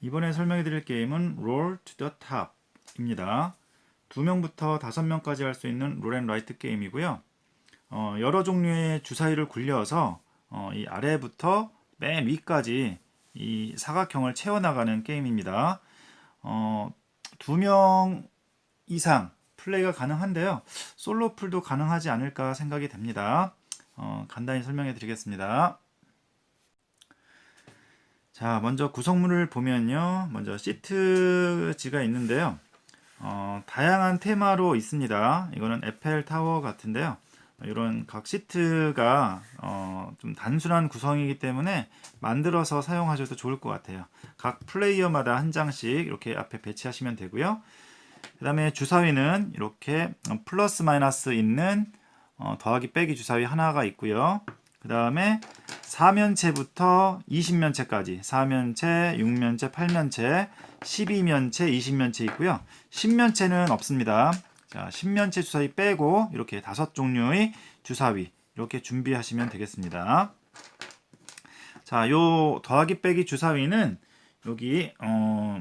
이번에 설명해 드릴 게임은 Roll to the Top입니다. 두 명부터 다섯 명까지 할 수 있는 롤앤라이트 게임이고요. 어, 여러 종류의 주사위를 굴려서 어, 이 아래부터 맨 위까지 이 사각형을 채워나가는 게임입니다. 어, 두 명 이상 플레이가 가능한데요. 솔로 풀도 가능하지 않을까 생각이 됩니다. 어, 간단히 설명해 드리겠습니다. 자, 먼저 구성물을 보면요. 먼저 시트지가 있는데요. 어, 다양한 테마로 있습니다. 이거는 에펠 타워 같은데요. 이런 각 시트가 어, 좀 단순한 구성이기 때문에 만들어서 사용하셔도 좋을 것 같아요. 각 플레이어마다 한 장씩 이렇게 앞에 배치하시면 되고요. 그 다음에 주사위는 이렇게 플러스 마이너스 있는 어, 더하기 빼기 주사위 하나가 있고요. 그 다음에 4면체부터 20면체까지 4면체, 6면체, 8면체, 12면체, 20면체 있고요. 10면체는 없습니다. 자, 10면체 주사위 빼고 이렇게 다섯 종류의 주사위 이렇게 준비하시면 되겠습니다. 자, 요 더하기 빼기 주사위는 여기 어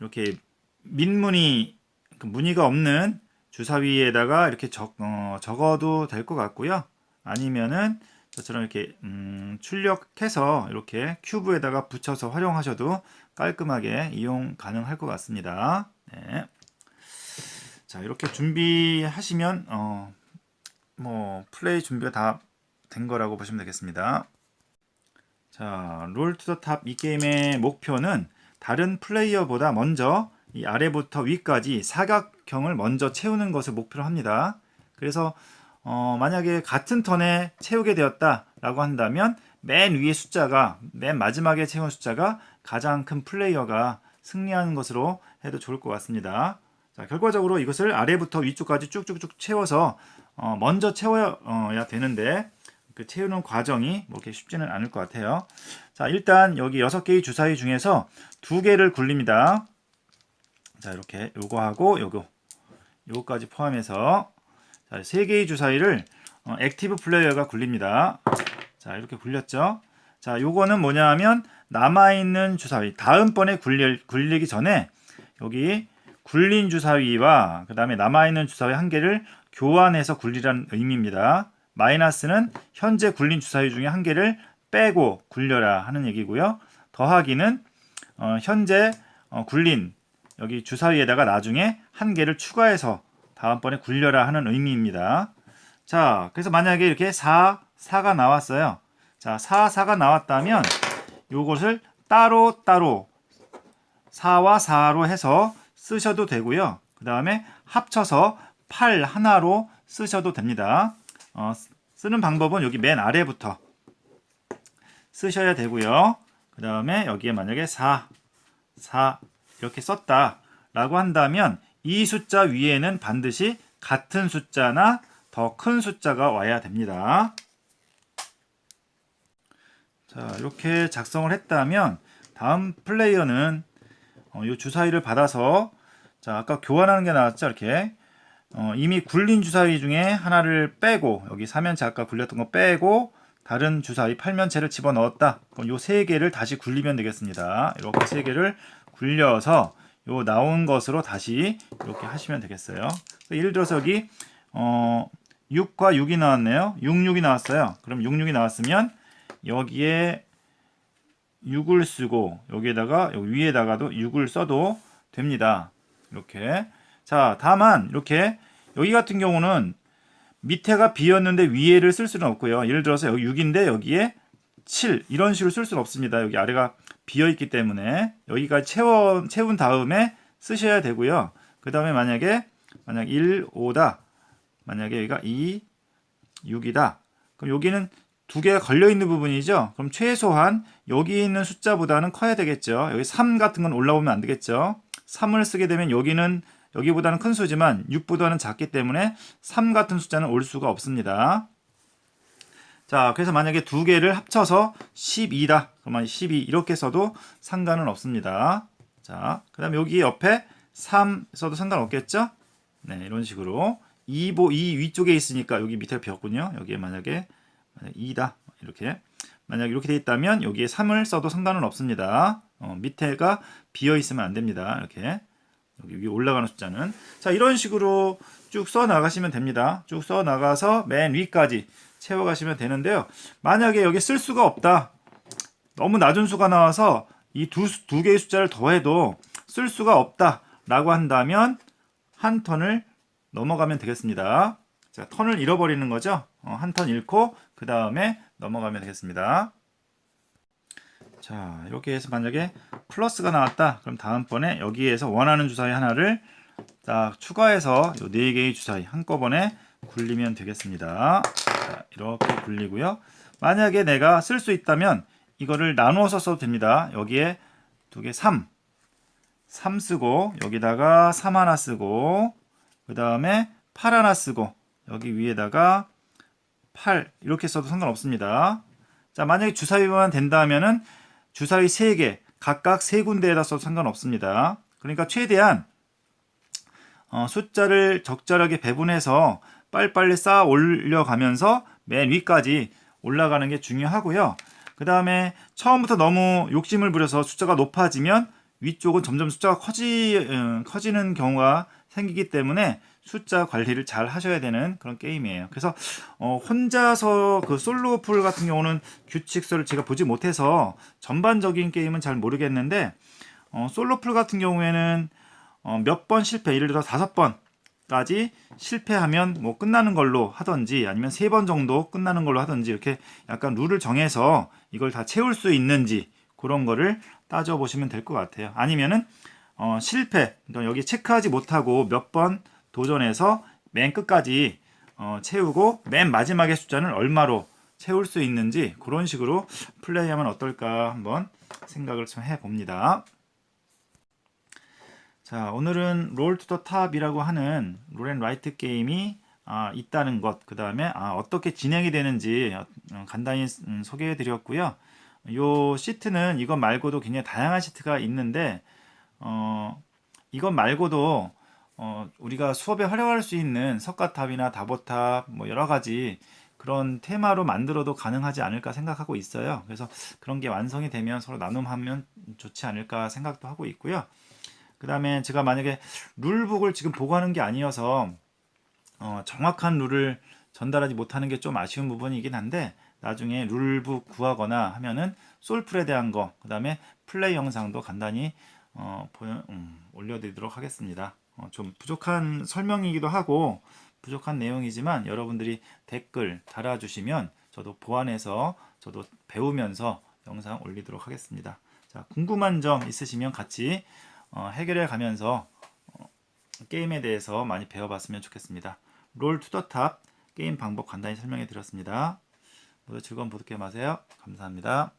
이렇게 민무늬 그 무늬가 없는 주사위에다가 이렇게 적, 어, 적어도 될 것 같고요. 아니면은 저처럼 이렇게 음, 출력해서 이렇게 큐브에다가 붙여서 활용하셔도 깔끔하게 이용 가능할 것 같습니다. 네. 자 이렇게 준비하시면 어, 뭐 플레이 준비가 다 된 거라고 보시면 되겠습니다. 자, 롤 투 더 탑 이 게임의 목표는 다른 플레이어보다 먼저 이 아래부터 위까지 사각형을 먼저 채우는 것을 목표로 합니다. 그래서 어, 만약에 같은 턴에 채우게 되었다라고 한다면 맨 위에 숫자가 맨 마지막에 채운 숫자가 가장 큰 플레이어가 승리하는 것으로 해도 좋을 것 같습니다. 자, 결과적으로 이것을 아래부터 위쪽까지 쭉쭉쭉 채워서 어, 먼저 채워야 되는데 그 채우는 과정이 뭐 이렇게 쉽지는 않을 것 같아요. 자, 일단 여기 6개의 주사위 중에서 두 개를 굴립니다. 자, 이렇게 요거 하고 요거 요거까지 포함해서 자, 세 개의 주사위를 어, 액티브 플레이어가 굴립니다. 자, 이렇게 굴렸죠. 자, 요거는 뭐냐 하면 남아 있는 주사위 다음번에 굴리, 굴리기 전에 여기 굴린 주사위와 그 다음에 남아 있는 주사위 한 개를 교환해서 굴리라는 의미입니다. 마이너스는 현재 굴린 주사위 중에 한 개를 빼고 굴려라 하는 얘기고요. 더하기는 어, 현재 어, 굴린 여기 주사위에다가 나중에 한 개를 추가해서 다음번에 굴려라 하는 의미입니다. 자, 그래서 만약에 이렇게 4, 4가 나왔어요. 자, 4, 4가 나왔다면 요것을 따로 따로 4와 4로 해서 쓰셔도 되고요. 그 다음에 합쳐서 8 하나로 쓰셔도 됩니다. 어, 쓰는 방법은 여기 맨 아래부터 쓰셔야 되고요. 그 다음에 여기에 만약에 4, 4 이렇게 썼다 라고 한다면 이 숫자 위에는 반드시 같은 숫자나 더 큰 숫자가 와야 됩니다. 자 이렇게 작성을 했다면 다음 플레이어는 어, 이 주사위를 받아서 자 아까 교환하는 게 나왔죠 이렇게 어, 이미 굴린 주사위 중에 하나를 빼고 여기 3면체 아까 굴렸던 거 빼고 다른 주사위 8면체를 집어넣었다. 그럼 요 세 개를 다시 굴리면 되겠습니다. 이렇게 세 개를 굴려서 요 나온 것으로 다시 이렇게 하시면 되겠어요. 예를 들어서 여기 어, 6과 6이 나왔네요. 6, 6이 나왔어요. 그럼 6, 6이 나왔으면 여기에 6을 쓰고 여기에다가 여기 위에다가도 6을 써도 됩니다. 이렇게 자 다만 이렇게 여기 같은 경우는 밑에가 비었는데 위에를 쓸 수는 없고요. 예를 들어서 여기 6인데 여기에 7 이런 식으로 쓸 수는 없습니다. 여기 아래가 비어 있기 때문에 여기가 채워 채운 다음에 쓰셔야 되고요. 그 다음에 만약에 만약 1, 5다. 만약에 여기가 2, 6이다. 그럼 여기는 두 개가 걸려 있는 부분이죠. 그럼 최소한 여기 있는 숫자보다는 커야 되겠죠. 여기 3 같은 건 올라오면 안 되겠죠. 3을 쓰게 되면 여기는 여기보다는 큰 수지만 6보다는 작기 때문에 3 같은 숫자는 올 수가 없습니다. 자, 그래서 만약에 두 개를 합쳐서 12다. 그러면 12 이렇게 써도 상관은 없습니다. 자, 그 다음에 여기 옆에 3 써도 상관없겠죠? 네, 이런 식으로 2보, 2 위쪽에 있으니까 여기 밑에 비었군요. 여기에 만약에 2다. 이렇게. 만약 이렇게 돼 있다면 여기에 3을 써도 상관은 없습니다. 어, 밑에가 비어 있으면 안 됩니다. 이렇게. 여기 위에 올라가는 숫자는. 자, 이런 식으로 쭉 써 나가시면 됩니다. 쭉 써 나가서 맨 위까지 채워 가시면 되는데요. 만약에 여기 쓸 수가 없다. 너무 낮은 수가 나와서 이 두 두 개의 숫자를 더해도 쓸 수가 없다라고 한다면 한 턴을 넘어가면 되겠습니다. 자, 턴을 잃어버리는 거죠. 어, 한턴 잃고 그 다음에 넘어가면 되겠습니다. 자, 이렇게 해서 만약에 플러스가 나왔다. 그럼 다음번에 여기에서 원하는 주사위 하나를 딱 추가해서 이네 개의 주사위 한꺼번에 굴리면 되겠습니다. 자, 이렇게 굴리고요. 만약에 내가 쓸 수 있다면 이거를 나누어서 써도 됩니다. 여기에 두 개 3. 3 쓰고 여기다가 3 하나 쓰고 그 다음에 8 하나 쓰고 여기 위에다가 8 이렇게 써도 상관없습니다. 자 만약에 주사위만 된다 하면은 주사위 3개 각각 3군데에다 써도 상관없습니다. 그러니까 최대한 어, 숫자를 적절하게 배분해서 빨리빨리 쌓아 올려가면서 맨 위까지 올라가는 게 중요하고요. 그 다음에 처음부터 너무 욕심을 부려서 숫자가 높아지면 위쪽은 점점 숫자가 커지, 음, 커지는 경우가 생기기 때문에 숫자 관리를 잘 하셔야 되는 그런 게임이에요. 그래서 어, 혼자서 그 솔로 풀 같은 경우는 규칙서를 제가 보지 못해서 전반적인 게임은 잘 모르겠는데 어, 솔로 풀 같은 경우에는 어, 몇 번 실패, 예를 들어 다섯 번까지 실패하면 뭐 끝나는 걸로 하든지 아니면 세 번 정도 끝나는 걸로 하든지 이렇게 약간 룰을 정해서 이걸 다 채울 수 있는지 그런 거를 따져 보시면 될 것 같아요. 아니면은 어, 실패, 그러니까 여기 체크하지 못하고 몇번 도전해서 맨 끝까지 어, 채우고 맨 마지막의 숫자는 얼마로 채울 수 있는지 그런 식으로 플레이하면 어떨까 한번 생각을 좀 해봅니다. 자, 오늘은 롤 투 더 탑이라고 하는 롤앤 라이트 게임이 아, 있다는 것, 그 다음에 아, 어떻게 진행이 되는지 어, 간단히 음, 소개해 드렸고요. 요 시트는 이것 말고도 굉장히 다양한 시트가 있는데, 어, 이것 말고도 어, 우리가 수업에 활용할 수 있는 석가탑이나 다보탑, 뭐 여러 가지 그런 테마로 만들어도 가능하지 않을까 생각하고 있어요. 그래서 그런 게 완성이 되면 서로 나눔하면 좋지 않을까 생각도 하고 있고요. 그 다음에 제가 만약에 룰북을 지금 보고하는 게 아니어서 어, 정확한 룰을 전달하지 못하는 게 좀 아쉬운 부분이긴 한데 나중에 룰북 구하거나 하면은 솔플에 대한 거, 그 다음에 플레이 영상도 간단히 어, 보여, 음, 올려드리도록 하겠습니다. 어, 좀 부족한 설명이기도 하고 부족한 내용이지만 여러분들이 댓글 달아주시면 저도 보완해서 저도 배우면서 영상 올리도록 하겠습니다. 자, 궁금한 점 있으시면 같이 어, 해결해 가면서 어, 게임에 대해서 많이 배워봤으면 좋겠습니다. 롤 투더탑 게임 방법 간단히 설명해 드렸습니다. 모두 즐거운 보드게임 하세요. 감사합니다.